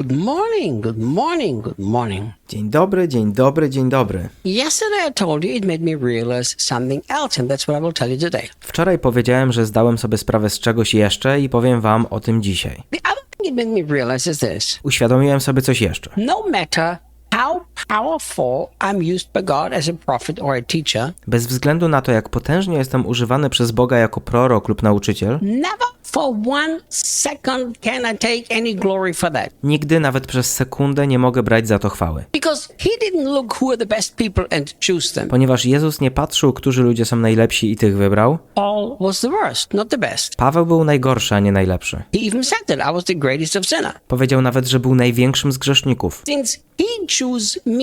Good morning, good morning, good morning. Dzień dobry, dzień dobry, dzień dobry. Yesterday I told you it made me realize something else, and that's what I will tell you today. Wczoraj powiedziałem, że zdałem sobie sprawę z czegoś jeszcze i powiem wam o tym dzisiaj. The other thing it made me realize is this Uświadomiłem sobie coś jeszcze. no matter how powerful I'm used by God as a prophet or a teacher, Bez względu na to, jak potężnie jestem używany przez Boga jako prorok lub nauczyciel, never for one second can I take any glory for that. nigdy nawet przez sekundę nie mogę brać za to chwały. Because He didn't look who are the best people and choose them. Ponieważ Jezus nie patrzył, którzy ludzie są najlepsi i tych wybrał, Paul was the worst, not the best. Paweł był najgorszy, a nie najlepszy. He even said that I was the greatest of sinners. Powiedział nawet, że był największym z grzeszników. Since he chose me,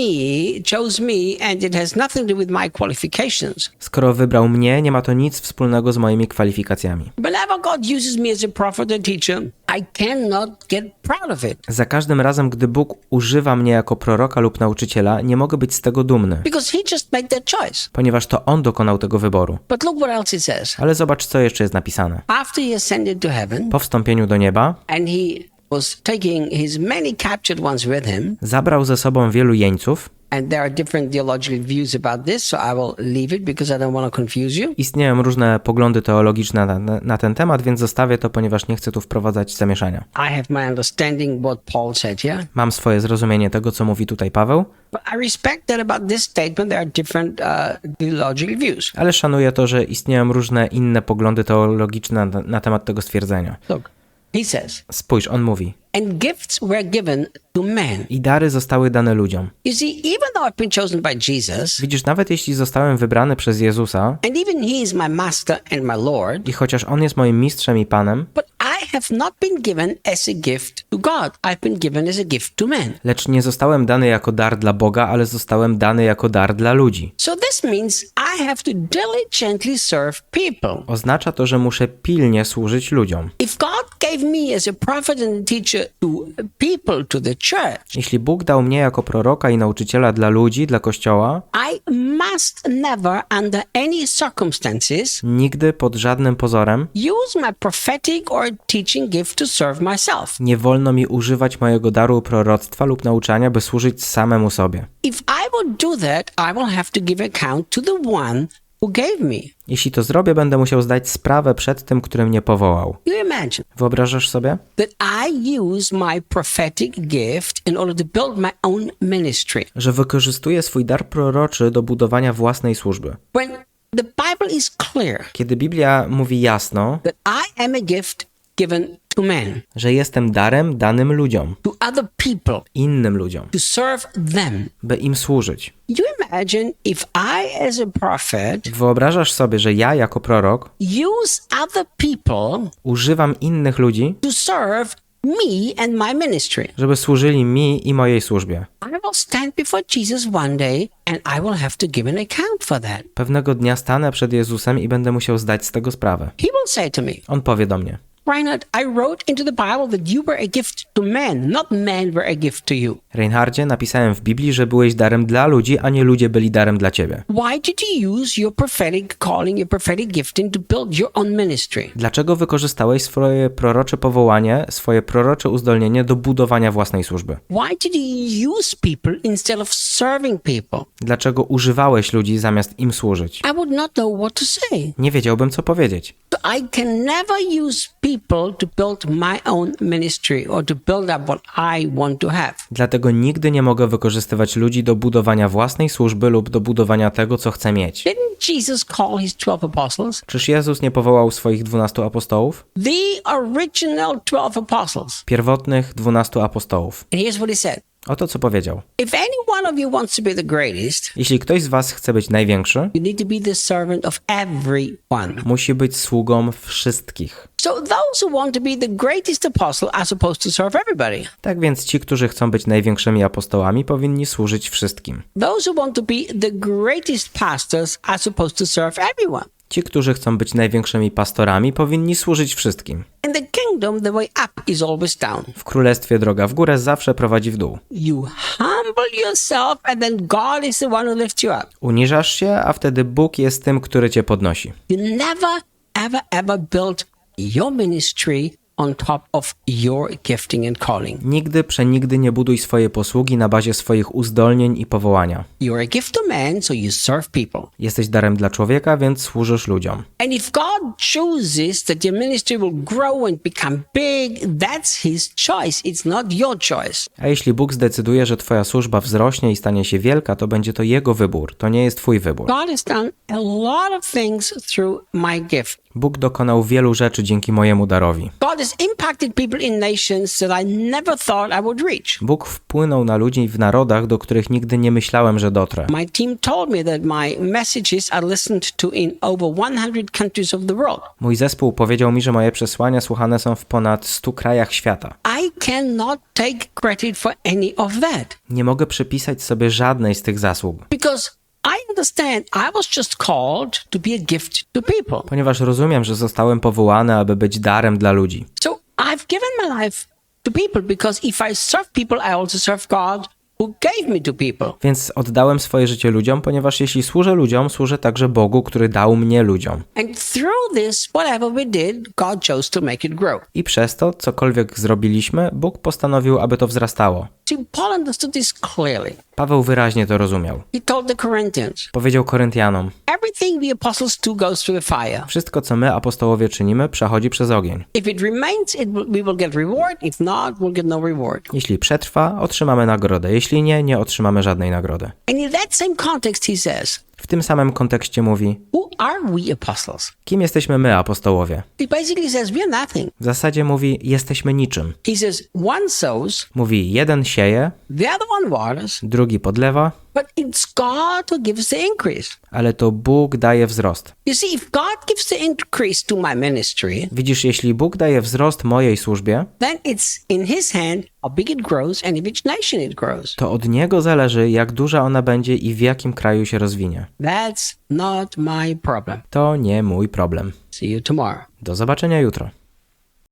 chose me, and it has nothing to do with my qualifications. Skoro wybrał mnie, nie ma to nic wspólnego z moimi kwalifikacjami. Whenever God uses me as a prophet or teacher, I cannot get proud of it Za każdym razem, gdy Bóg używa mnie jako proroka lub nauczyciela, nie mogę być z tego dumny, because he just made that choice. ponieważ to On dokonał tego wyboru. But look what else it says. Ale zobacz, co jeszcze jest napisane. After he ascended to heaven Po wstąpieniu do nieba and he was taking his many captured ones with him, zabrał ze sobą wielu jeńców. Istnieją różne poglądy teologiczne na, na, na ten temat, więc zostawię to, ponieważ nie chcę tu wprowadzać zamieszania. I have my understanding what Paul said here. Mam swoje zrozumienie tego, co mówi tutaj Paweł, ale szanuję to, że istnieją różne inne poglądy teologiczne na, na temat tego stwierdzenia. Look, he says, Spójrz, on mówi. And gifts were given to men. I dary zostały dane ludziom. You see, even though I've been chosen by Jesus, Widzisz, nawet jeśli zostałem wybrany przez Jezusa and even he is my master and my Lord, i chociaż On jest moim mistrzem i Panem, but I have not been given as a gift to God. I've been given as a gift to men. lecz nie zostałem dany jako dar dla Boga, ale zostałem dany jako dar dla ludzi. So this means I have to diligently serve people. Oznacza to, że muszę pilnie służyć ludziom. If God gave me as a prophet and a teacher to people, to the church, Jeśli Bóg dał mnie jako proroka i nauczyciela dla ludzi, dla Kościoła, I must never, under any circumstances, nigdy pod żadnym pozorem use my prophetic or teaching gift to serve myself. nie wolno mi używać mojego daru proroctwa lub nauczania, by służyć samemu sobie. If I would do that, I will have to give account to the one who gave me. Jeśli to zrobię, będę musiał zdać sprawę przed tym, który mnie powołał. You imagine Wyobrażasz sobie? that I use my prophetic gift in order to build my own ministry. Że wykorzystuję swój dar proroczy do budowania własnej służby. When the Bible is clear Kiedy Biblia mówi jasno, that I am a gift given to men, że jestem darem danym ludziom, to other people, innym ludziom, to serve them. by im służyć. You imagine if I, as a prophet, Wyobrażasz sobie, że ja jako prorok use other people używam innych ludzi, to serve me and my ministry. żeby służyli mi i mojej służbie. I will stand before Jesus one day and I will have to give an account for that. Pewnego dnia stanę przed Jezusem i będę musiał zdać z tego sprawę. He will say to me, On powie do mnie: Reinhard, I wrote into the Bible that you were a gift to men, not men were a gift to you. Reinhardzie, napisałem w Biblii, że byłeś darem dla ludzi, a nie ludzie byli darem dla ciebie. Why did you use your prophetic calling, your prophetic gifting to build your own ministry? Dlaczego wykorzystałeś swoje prorocze powołanie, swoje prorocze uzdolnienie do budowania własnej służby? Why did you use people instead of serving people? Dlaczego używałeś ludzi zamiast im służyć? I would not know what to say. Nie wiedziałbym, co powiedzieć. So I can never use people to build my own ministry or to build up what I want to have. Dlatego nigdy nie mogę wykorzystywać ludzi do budowania własnej służby lub do budowania tego, co chcę mieć. Didn't Jesus call his 12 apostles Czyż Jezus nie powołał swoich dwunastu apostołów? the original 12 apostles? Pierwotnych dwunastu apostołów. And here's what he said Oto co powiedział. Jeśli ktoś z was chce być największy, musi być sługą wszystkich. Tak więc ci, którzy chcą być największymi apostołami, powinni służyć wszystkim. Those who want to be the greatest pastors are supposed to serve everyone. Ci, którzy chcą być największymi pastorami, powinni służyć wszystkim. W królestwie droga w górę zawsze prowadzi w dół. Uniżasz się, a wtedy Bóg jest tym, który cię podnosi. You never, ever, ever built your ministry on top of your gifting and calling. Nigdy przenigdy nie buduj swojej posługi na bazie swoich uzdolnień i powołania. You're a gift to man, so you serve people. Jesteś darem dla człowieka, więc służysz ludziom. And if God chooses that your ministry will grow and become big, that's His choice. It's not your choice. A jeśli Bóg zdecyduje, że twoja służba wzrośnie i stanie się wielka, to będzie to Jego wybór, to nie jest twój wybór. God has done a lot of things through my gift. Bóg dokonał wielu rzeczy dzięki mojemu darowi. Bóg wpłynął na ludzi w narodach, do których nigdy nie myślałem, że dotrę. My team told me that my messages are listened to in over 100 countries of the world. Mój zespół powiedział mi, że moje przesłania słuchane są w ponad 100 krajach świata. I cannot take credit for any of that Nie mogę przypisać sobie żadnej z tych zasług, because I understand I was just called to be a gift to people. ponieważ rozumiem, że zostałem powołany, aby być darem dla ludzi. So I've given my life to people because if I serve people, I also serve God who gave me to people. Więc oddałem swoje życie ludziom, ponieważ jeśli służę ludziom, służę także Bogu, który dał mnie ludziom. And through this, whatever we did, God chose to make it grow. I przez to, cokolwiek zrobiliśmy, Bóg postanowił, aby to wzrastało. See, Paul understood this clearly. Paweł wyraźnie to rozumiał. He told the Corinthians, Powiedział Koryntianom: everything we apostles do goes through the fire. Wszystko, co my, apostołowie, czynimy, przechodzi przez ogień. If it remains, it will, we will get reward. If not, we'll get no reward. Jeśli przetrwa, otrzymamy nagrodę. Jeśli nie, nie otrzymamy żadnej nagrody. And in that same context, he says, W tym samym kontekście mówi: who are we apostles? Kim jesteśmy my, apostołowie? He basically says, we're nothing. W zasadzie mówi: Jesteśmy niczym. He says, one sows, Mówi: jeden sieje, the other one waters, drugi podlewa, but it's God who gives the increase. ale to Bóg daje wzrost. You see, if God gives the increase to my ministry, Widzisz, jeśli Bóg daje wzrost mojej służbie, then it's in His hand how big it grows and in which nation it grows. to od Niego zależy, jak duża ona będzie i w jakim kraju się rozwinie. That's not my problem. To nie mój problem. See you tomorrow. Do zobaczenia jutro.